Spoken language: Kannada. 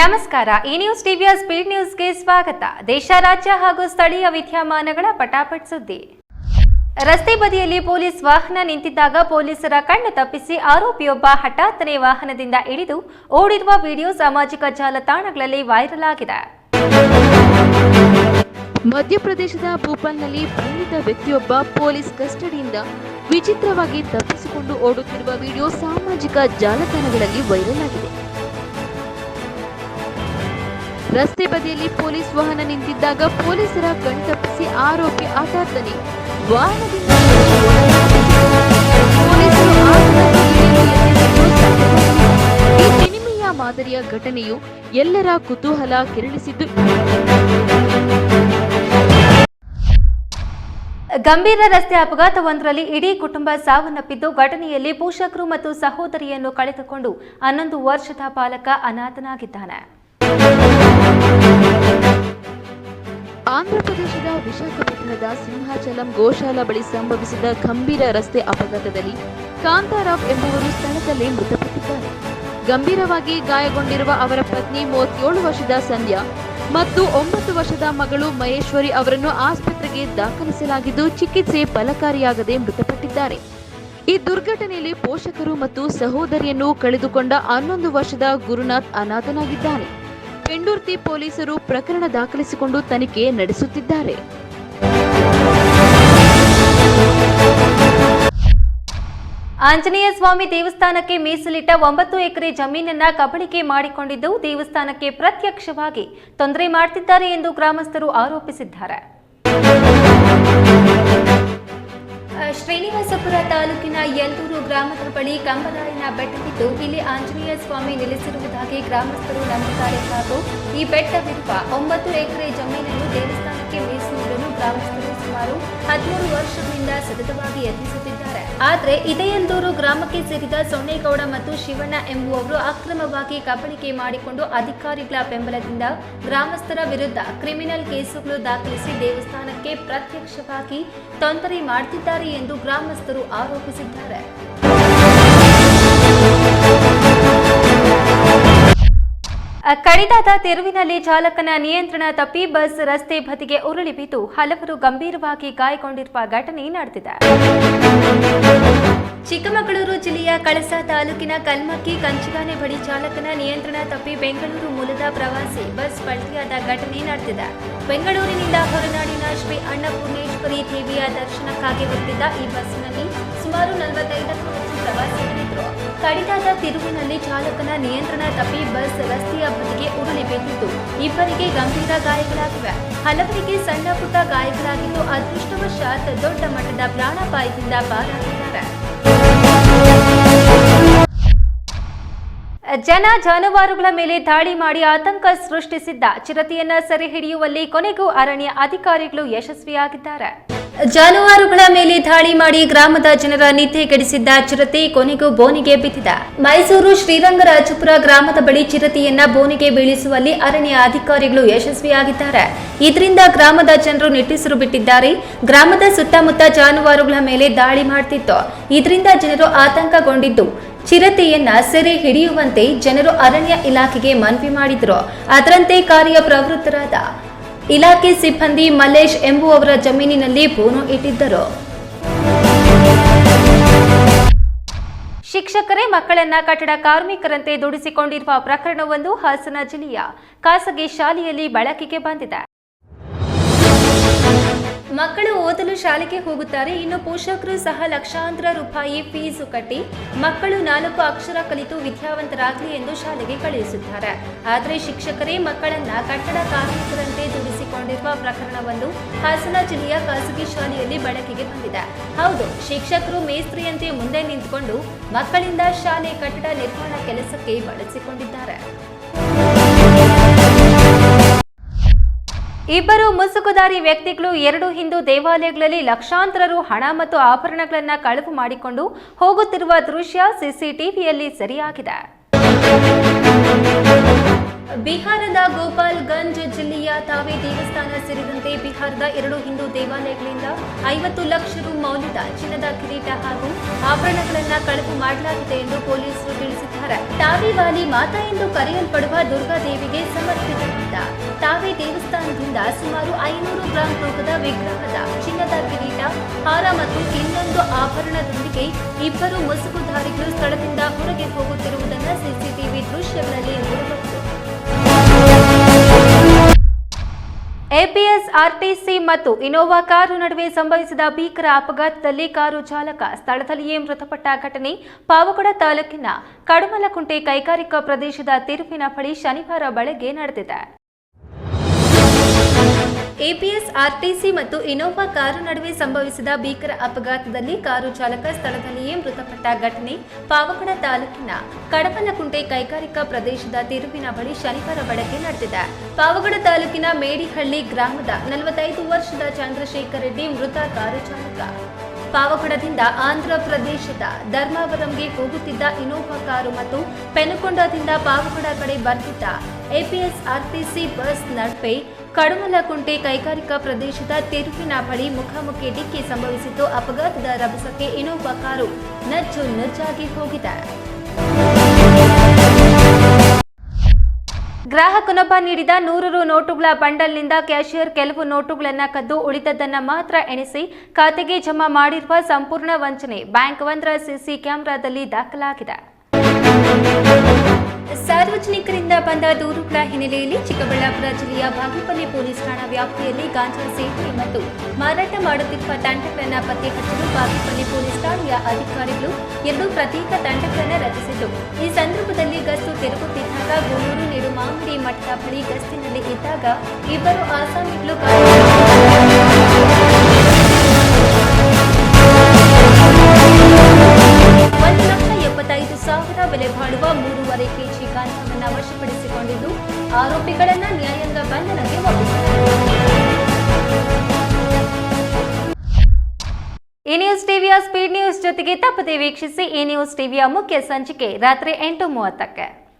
ನಮಸ್ಕಾರ. ಈ ನ್ಯೂಸ್ ಟಿವಿಯ ಸ್ಪೀಡ್ ನ್ಯೂಸ್ಗೆ ಸ್ವಾಗತ. ದೇಶ, ರಾಜ್ಯ ಹಾಗೂ ಸ್ಥಳೀಯ ವಿದ್ಯಮಾನಗಳ ಪಟಾಪಟ್ ಸುದ್ದಿ. ರಸ್ತೆ ಬದಿಯಲ್ಲಿ ಪೊಲೀಸ್ ವಾಹನ ನಿಂತಿದ್ದಾಗ ಪೊಲೀಸರ ಕಣ್ಣು ತಪ್ಪಿಸಿ ಆರೋಪಿಯೊಬ್ಬ ಹಠಾತ್ತನೆ ವಾಹನದಿಂದ ಇಳಿದು ಓಡಿರುವ ವಿಡಿಯೋ ಸಾಮಾಜಿಕ ಜಾಲತಾಣಗಳಲ್ಲಿ ವೈರಲ್ ಆಗಿದೆ. ಮಧ್ಯಪ್ರದೇಶದ ಭೂಪಾಲ್ನಲ್ಲಿ ಬಂಧಿತ ವ್ಯಕ್ತಿಯೊಬ್ಬ ಪೊಲೀಸ್ ಕಸ್ಟಡಿಯಿಂದ ವಿಚಿತ್ರವಾಗಿ ತಪ್ಪಿಸಿಕೊಂಡು ಓಡುತ್ತಿರುವ ವಿಡಿಯೋ ಸಾಮಾಜಿಕ ಜಾಲತಾಣಗಳಲ್ಲಿ ವೈರಲ್ ಆಗಿದೆ. ರಸ್ತೆ ಬದಿಯಲ್ಲಿ ಪೊಲೀಸ್ ವಾಹನ ನಿಂತಿದ್ದಾಗ ಪೊಲೀಸರ ಕಣ್ತಪ್ಪಿಸಿ ಆರೋಪಿ ಹಠಾತ್ತನೆ ವಾಹನದಿಂದ ಈ ಸಿನಿಮೆಯ ಮಾದರಿಯ ಘಟನೆಯು ಎಲ್ಲರ ಕುತೂಹಲ ಕೆರಳಿಸಿದ್ದು. ಗಂಭೀರ ರಸ್ತೆ ಅಪಘಾತವೊಂದರಲ್ಲಿ ಇಡೀ ಕುಟುಂಬ ಸಾವನ್ನಪ್ಪಿದ್ದು ಘಟನೆಯಲ್ಲಿ ಪೋಷಕರು ಮತ್ತು ಸಹೋದರಿಯನ್ನು ಕಳೆದುಕೊಂಡು ಹನ್ನೊಂದು ವರ್ಷದ ಬಾಲಕ ಅನಾಥನಾಗಿದ್ದಾನೆ. ಆಂಧ್ರಪ್ರದೇಶದ ವಿಶಾಖಪಟ್ಟಣದ ಸಿಂಹಾಚಲಂ ಗೋಶಾಲಾ ಬಳಿ ಸಂಭವಿಸಿದ ಗಂಭೀರ ರಸ್ತೆ ಅಪಘಾತದಲ್ಲಿ ಕಾಂತಾರಾವ್ ಎಂಬುವರು ಸ್ಥಳದಲ್ಲೇ ಮೃತಪಟ್ಟಿದ್ದಾರೆ. ಗಂಭೀರವಾಗಿ ಗಾಯಗೊಂಡಿರುವ ಅವರ ಪತ್ನಿ ಮೂವತ್ತೇಳು ವರ್ಷದ ಸಂಧ್ಯಾ ಮತ್ತು ಒಂಬತ್ತು ವರ್ಷದ ಮಗಳು ಮಹೇಶ್ವರಿ ಅವರನ್ನು ಆಸ್ಪತ್ರೆಗೆ ದಾಖಲಿಸಲಾಗಿದ್ದು ಚಿಕಿತ್ಸೆ ಫಲಕಾರಿಯಾಗದೆ ಮೃತಪಟ್ಟಿದ್ದಾರೆ. ಈ ದುರ್ಘಟನೆಯಲ್ಲಿ ಪೋಷಕರು ಮತ್ತು ಸಹೋದರಿಯನ್ನು ಕಳೆದುಕೊಂಡ ಹನ್ನೊಂದು ವರ್ಷದ ಗುರುನಾಥ್ ಅನಾಥನಾಗಿದ್ದಾನೆ. ಪೆಂಡೂರ್ತಿ ಪೊಲೀಸರು ಪ್ರಕರಣ ದಾಖಲಿಸಿಕೊಂಡು ತನಿಖೆ ನಡೆಸುತ್ತಿದ್ದಾರೆ. ಆಂಜನೇಯ ಸ್ವಾಮಿ ದೇವಸ್ಥಾನಕ್ಕೆ ಮೀಸಲಿಟ್ಟ ಒಂಬತ್ತು ಎಕರೆ ಜಮೀನನ್ನ ಕಬಳಿಕೆ ಮಾಡಿಕೊಂಡಿದ್ದು ದೇವಸ್ಥಾನಕ್ಕೆ ಪ್ರತ್ಯಕ್ಷವಾಗಿ ತೊಂದರೆ ಮಾಡುತ್ತಿದ್ದಾರೆ ಎಂದು ಗ್ರಾಮಸ್ಥರು ಆರೋಪಿಸಿದ್ದಾರೆ. ಶ್ರೀನಿವಾಸಪುರ ತಾಲೂಕಿನ ಯಲ್ದೂರು ಗ್ರಾಮದ ಬಳಿ ಕಂಬರಾಯನ ಬೆಟ್ಟವಿದ್ದು ಇಲ್ಲಿ ಆಂಜನೇಯ ಸ್ವಾಮಿ ನೆಲೆಸಿರುವುದಾಗಿ ಗ್ರಾಮಸ್ಥರು ನಂಬುತ್ತಾರೆ ಹಾಗೂ ಈ ಬೆಟ್ಟವಿರುವ ಒಂಬತ್ತು ಎಕರೆ ಜಮೀನನ್ನು ದೇವಸ್ಥಾನಕ್ಕೆ ಮೀಸಲಿಡಲು ಗ್ರಾಮಸ್ಥರು ಸುಮಾರು ಹದಿಮೂರು ವರ್ಷಗಳಿಂದ ಸತತವಾಗಿ ಯತ್ನಿಸುತ್ತಿದ್ದಾರೆ. ಆದರೆ ಇದೆಯಂದೂರು ಗ್ರಾಮಕ್ಕೆ ಸೇರಿದ ಸೊನ್ನೇಗೌಡ ಮತ್ತು ಶಿವಣ್ಣ ಎಂಬುವವರು ಅಕ್ರಮವಾಗಿ ಕಬಳಿಕೆ ಮಾಡಿಕೊಂಡು ಅಧಿಕಾರಿಗಳ ಬೆಂಬಲದಿಂದ ಗ್ರಾಮಸ್ಥರ ವಿರುದ್ಧ ಕ್ರಿಮಿನಲ್ ಕೇಸುಗಳು ದಾಖಲಿಸಿ ದೇವಸ್ಥಾನಕ್ಕೆ ಪ್ರತ್ಯಕ್ಷವಾಗಿ ತೊಂದರೆ ಮಾಡುತ್ತಿದ್ದಾರೆ ಎಂದು ಗ್ರಾಮಸ್ಥರು ಆರೋಪಿಸಿದ್ದಾರೆ. ಕಡಿದಾದ ತಿರುವಿನಲ್ಲಿ ಚಾಲಕನ ನಿಯಂತ್ರಣ ತಪ್ಪಿ ಬಸ್ ರಸ್ತೆ ಬದಿಗೆ ಉರುಳಿ ಬಿದ್ದು ಹಲವರು ಗಂಭೀರವಾಗಿ ಗಾಯಗೊಂಡಿರುವ ಘಟನೆ ನಡೆದಿದೆ. ಚಿಕ್ಕಮಗಳೂರು ಜಿಲ್ಲೆಯ ಕಳಸ ತಾಲೂಕಿನ ಕಲ್ಮಕ್ಕಿ ಕಂಚಿಗಾನೆ ಬಳಿ ಚಾಲಕನ ನಿಯಂತ್ರಣ ತಪ್ಪಿ ಬೆಂಗಳೂರು ಮೂಲದ ಪ್ರವಾಸಿ ಬಸ್ ಪಲ್ಟಿಯಾದ ಘಟನೆ ನಡೆದಿದೆ. ಬೆಂಗಳೂರಿನಿಂದ ಹೊರನಾಡಿನ ಶ್ರೀ ಅನ್ನಪೂರ್ಣೇಶ್ವರಿ ದೇವಿಯ ದರ್ಶನಕ್ಕಾಗಿ ಹೊರಟಿದ್ದ ಈ ಬಸ್ನಲ್ಲಿ ಸುಮಾರು ನಲವತ್ತೈದಕ್ಕೂ ಹೆಚ್ಚು ಪ್ರವಾಸಿಗರಿದ್ದರು. ಕಡಿದಾದ ತಿರುವಿನಲ್ಲಿ ಚಾಲಕನ ನಿಯಂತ್ರಣ ತಪ್ಪಿ ಬಸ್ ರಸ್ತೆಯ ಬದಿಗೆ ಉರುಳಿ ಬಿದ್ದಿದ್ದು, ಇಬ್ಬರಿಗೆ ಗಂಭೀರ ಗಾಯಗಳಾಗಿವೆ. ಹಲವರಿಗೆ ಸಣ್ಣ ಪುಟ್ಟ ಗಾಯಗಳಾಗಿದ್ದು, ಅದೃಷ್ಟವಶಾತ್ ದೊಡ್ಡ ಮಟ್ಟದ ಪ್ರಾಣಾಪಾಯದಿಂದ ಪಾರಾಗಿದ್ದಾರೆ. ಜನ ಜಾನುವಾರುಗಳ ಮೇಲೆ ದಾಳಿ ಮಾಡಿ ಆತಂಕ ಸೃಷ್ಟಿಸಿದ್ದ ಚಿರತೆಯನ್ನ ಸೆರೆ ಹಿಡಿಯುವಲ್ಲಿ ಕೊನೆಗೂ ಅರಣ್ಯ ಅಧಿಕಾರಿಗಳು ಯಶಸ್ವಿಯಾಗಿದ್ದಾರೆ. ಜಾನುವಾರುಗಳ ಮೇಲೆ ದಾಳಿ ಮಾಡಿ ಗ್ರಾಮದ ಜನರ ನಿದ್ದೆ ಕೆಡಿಸಿದ್ದ ಚಿರತೆ ಕೊನೆಗೂ ಬೋನಿಗೆ ಬಿದ್ದಿದೆ. ಮೈಸೂರು ಶ್ರೀರಂಗರಾಜಪುರ ಗ್ರಾಮದ ಬಳಿ ಚಿರತೆಯನ್ನ ಬೋನಿಗೆ ಬೀಳಿಸುವಲ್ಲಿ ಅರಣ್ಯ ಅಧಿಕಾರಿಗಳು ಯಶಸ್ವಿಯಾಗಿದ್ದಾರೆ. ಇದರಿಂದ ಗ್ರಾಮದ ಜನರು ನಿಟ್ಟುಸಿರು ಬಿಟ್ಟಿದ್ದಾರೆ. ಗ್ರಾಮದ ಸುತ್ತಮುತ್ತ ಜಾನುವಾರುಗಳ ಮೇಲೆ ದಾಳಿ ಮಾಡ್ತಿತ್ತು. ಇದರಿಂದ ಜನರು ಆತಂಕಗೊಂಡಿದ್ದು. ಚಿರತೆಯನ್ನ ಸೆರೆ ಹಿಡಿಯುವಂತೆ ಜನರು ಅರಣ್ಯ ಇಲಾಖೆಗೆ ಮನವಿ ಮಾಡಿದ್ರು. ಅದರಂತೆ ಕಾರ್ಯ ಪ್ರವೃತ್ತರಾದ ಇಲಾಖೆ ಸಿಬ್ಬಂದಿ ಮಲ್ಲೇಶ್ ಎಂಬುವವರ ಜಮೀನಿನಲ್ಲಿ ಬೋನು ಇಟ್ಟಿದ್ದರು. ಶಿಕ್ಷಕರೇ, ಮಕ್ಕಳನ್ನ ಕಟ್ಟಡ ಕಾರ್ಮಿಕರಂತೆ ದುಡಿಸಿಕೊಂಡಿರುವ ಪ್ರಕರಣವೊಂದು ಹಾಸನ ಜಿಲ್ಲೆಯ ಖಾಸಗಿ ಶಾಲೆಯಲ್ಲಿ ಬೆಳಕಿಗೆ ಬಂದಿದೆ. ಮಕ್ಕಳು ಓದಲು ಶಾಲೆಗೆ ಹೋಗುತ್ತಾರೆ. ಇನ್ನು ಪೋಷಕರು ಸಹ ಲಕ್ಷಾಂತರ ರೂಪಾಯಿ ಫೀಸು ಕಟ್ಟಿ ಮಕ್ಕಳು ನಾಲ್ಕು ಅಕ್ಷರ ಕಲಿತು ವಿದ್ಯಾವಂತರಾಗಲಿ ಎಂದು ಶಾಲೆಗೆ ಕಳುಹಿಸುತ್ತಾರೆ. ಆದರೆ ಶಿಕ್ಷಕರೇ ಮಕ್ಕಳನ್ನ ಕಟ್ಟಡ ಕಾರ್ಮಿಕರಂತೆ ದುಡಿಸಿಕೊಂಡಿರುವ ಪ್ರಕರಣವೊಂದು ಹಾಸನ ಜಿಲ್ಲೆಯ ಖಾಸಗಿ ಶಾಲೆಯಲ್ಲಿ ಬೆಳಕಿಗೆ ಬಂದಿದೆ. ಹೌದು, ಶಿಕ್ಷಕರು ಮೇಸ್ತ್ರಿಯಂತೆ ಮುಂದೆ ನಿಂತುಕೊಂಡು ಮಕ್ಕಳಿಂದ ಶಾಲೆ ಕಟ್ಟಡ ನಿರ್ಮಾಣ ಕೆಲಸಕ್ಕೆ ಬಳಸಿಕೊಂಡಿದ್ದಾರೆ. ಇಬ್ಬರು ಮುಸುಕುದಾರಿ ವ್ಯಕ್ತಿಗಳು ಎರಡು ಹಿಂದೂ ದೇವಾಲಯಗಳಲ್ಲಿ ಲಕ್ಷಾಂತರರು ಹಣ ಮತ್ತು ಆಭರಣಗಳನ್ನು ಕಳವು ಮಾಡಿಕೊಂಡು ಹೋಗುತ್ತಿರುವ ದೃಶ್ಯ ಸಿಸಿಟಿವಿಯಲ್ಲಿ ಸೆರೆಯಾಗಿದೆ. ಬಿಹಾರದ ಗೋಪಾಲ್ಗಂಜ್ ಜಿಲ್ಲೆಯ ತಾವೇ ದೇವಸ್ಥಾನ ಸೇರಿದಂತೆ ಬಿಹಾರದ ಎರಡು ಹಿಂದೂ ದೇವಾಲಯಗಳಿಂದ ಐವತ್ತು ಲಕ್ಷ ರು ಮೌಲ್ಯದ ಚಿನ್ನದ ಕಿರೀಟ ಹಾಗೂ ಆಭರಣಗಳನ್ನು ಕಳವು ಮಾಡಲಾಗಿದೆ ಎಂದು ಪೊಲೀಸರು ತಿಳಿಸಿದ್ದಾರೆ. ತಾವೇ ವಾಲಿ ಮಾತಾ ಎಂದು ಕರೆಯಲ್ಪಡುವ ದುರ್ಗಾದೇವಿಗೆ ಸಮರ್ಪಿತವಾದ ತಾವೇ ದೇವಸ್ಥಾನದಿಂದ ಸುಮಾರು ಐನೂರು ಗ್ರಾಂ ತೂಕದ ವಿಗ್ರಹದ ಚಿನ್ನದ ಕಿರೀಟ, ಹಾರ ಮತ್ತು ಇನ್ನೊಂದು ಆಭರಣದೊಂದಿಗೆ ಇಬ್ಬರು ಮುಸುಕುಧಾರಿಗಳು ಸ್ಥಳದಿಂದ ಹೊರಗೆ ಹೋಗುತ್ತಿರುವುದನ್ನು ಸಿಸಿಟಿವಿ ದೃಶ್ಯಗಳಲ್ಲಿ ಎಪಿಎಸ್, ಆರ್ಟಿಸಿ ಮತ್ತು ಇನೋವಾ ಕಾರು ನಡುವೆ ಸಂಭವಿಸಿದ ಭೀಕರ ಅಪಘಾತದಲ್ಲಿ ಕಾರು ಚಾಲಕ ಸ್ಥಳದಲ್ಲಿಯೇ ಮೃತಪಟ್ಟ ಘಟನೆ ಪಾವಗಡ ತಾಲೂಕಿನ ಕಡಮಲಕುಂಟೆ ಕೈಗಾರಿಕಾ ಪ್ರದೇಶದ ತಿರುವಿನ ಬಳಿ ಶನಿವಾರ ಬೆಳಗ್ಗೆ ನಡೆದಿದೆ. ಎಪಿಎಸ್, ಆರ್ಟಿಸಿ ಮತ್ತು ಇನೋವಾ ಕಾರು ನಡುವೆ ಸಂಭವಿಸಿದ ಭೀಕರ ಅಪಘಾತದಲ್ಲಿ ಕಾರು ಚಾಲಕ ಸ್ಥಳದಲ್ಲಿಯೇ ಮೃತಪಟ್ಟ ಘಟನೆ ಪಾವಗಡ ತಾಲೂಕಿನ ಕಡಪಲಕುಂಟೆ ಕೈಗಾರಿಕಾ ಪ್ರದೇಶದ ತಿರುವಿನ ಬಳಿ ಶನಿವಾರ ಬೆಳಗ್ಗೆ ನಡೆದಿದೆ. ಪಾವಗಡ ತಾಲೂಕಿನ ಮೇಡಿಹಳ್ಳಿ ಗ್ರಾಮದ ನಲವತ್ತೈದು ವರ್ಷದ ಚಂದ್ರಶೇಖರ್ ರೆಡ್ಡಿ ಮೃತ ಕಾರು ಚಾಲಕ. ಪಾವಗಡದಿಂದ ಆಂಧ್ರ ಪ್ರದೇಶದ ಧರ್ಮಾವರಂಗೆ ಹೋಗುತ್ತಿದ್ದ ಇನೋವಾ ಕಾರು ಮತ್ತು ಪೆನುಕೊಂಡದಿಂದ ಪಾವಗಡ ಕಡೆ ಬರ್ತಿದ್ದ ಎಪಿಎಸ್ ಆರ್ಟಿಸಿ ಬಸ್ ನಡುವೆ ಕಡಮಲಕುಂಟೆ ಕೈಗಾರಿಕಾ ಪ್ರದೇಶದ ತಿರುಪಿನ ಬಳಿ ಮುಖಾಮುಖಿ ಡಿಕ್ಕಿ ಸಂಭವಿಸಿದ್ದು ಅಪಘಾತದ ರಭಸಕ್ಕೆ ಇನ್ನೊಬ್ಬ ಕಾರು ನಜ್ಜು ನಜ್ಜಾಗಿ ಹೋಗಿದೆ. ಗ್ರಾಹಕನೊಬ್ಬ ನೀಡಿದ ನೂರು ರು ನೋಟುಗಳ ಬಂಡಲ್ನಿಂದ ಕ್ಯಾಷಿಯರ್ ಕೆಲವು ನೋಟುಗಳನ್ನು ಕದ್ದು ಉಳಿದದ್ದನ್ನು ಮಾತ್ರ ಎಣಿಸಿ ಖಾತೆಗೆ ಜಮಾ ಮಾಡಿರುವ ಸಂಪೂರ್ಣ ವಂಚನೆ. ಬ್ಯಾಂಕ್ ಒಂದರ ಸಿಸಿ ಕ್ಯಾಮೆರಾದಲ್ಲಿ ದಾಖಲಾಗಿದೆ. ಸಾರ್ವಜನಿಕರಿಂದ ಬಂದ ದೂರುಗಳ ಹಿನ್ನೆಲೆಯಲ್ಲಿ ಚಿಕ್ಕಬಳ್ಳಾಪುರ ಜಿಲ್ಲೆಯ ಬಾಗೇಪಲ್ಲಿ ಪೊಲೀಸ್ ಠಾಣಾ ವ್ಯಾಪ್ತಿಯಲ್ಲಿ ಗಾಂಜಾ ಸೇವನೆ ಮತ್ತು ಮಾರಾಟ ಮಾಡುತ್ತಿರುವ ತಂಡಗಳನ್ನು ಪತ್ತೆ ಹಚ್ಚಲು ಬಾಗೇಪಲ್ಲಿ ಪೊಲೀಸ್ ಠಾಣೆಯ ಅಧಿಕಾರಿಗಳು ಎರಡು ಪ್ರತ್ಯೇಕ ತಂಡಗಳನ್ನು ರಚಿಸಿದ್ದು. ಈ ಸಂದರ್ಭದಲ್ಲಿ ಗಸ್ತು ತಿರುಗುತ್ತಿದ್ದಾಗ ಗೂಳೂರು ನಿಡುಮಾಮಿಡಿ ಮಠದ ಬಳಿ ಗಸ್ತಿನಲ್ಲಿ ಇದ್ದಾಗ ಇಬ್ಬರು ಆಸಾಮಿಗಳು ಬೆಲೆ ಬಾಳುವ ಮೂರುವರೆ ಕೆಜಿ ಗಾಂಜಾವನ್ನು ವಶಪಡಿಸಿಕೊಂಡಿದ್ದು, ಆರೋಪಿಗಳನ್ನ ನ್ಯಾಯಾಂಗ ಬಂಧನಕ್ಕೆ ಈ ನ್ಯೂಸ್ ಟಿವಿಯ ಸ್ಪೀಡ್ ನ್ಯೂಸ್ ಜೊತೆಗೆ ತಪ್ಪದೆ ವೀಕ್ಷಿಸಿ ಈ ನ್ಯೂಸ್ ಟಿವಿಯ ಮುಖ್ಯ ಸಂಚಿಕೆ ರಾತ್ರಿ ಎಂಟು ಮೂವತ್ತಕ್ಕೆ.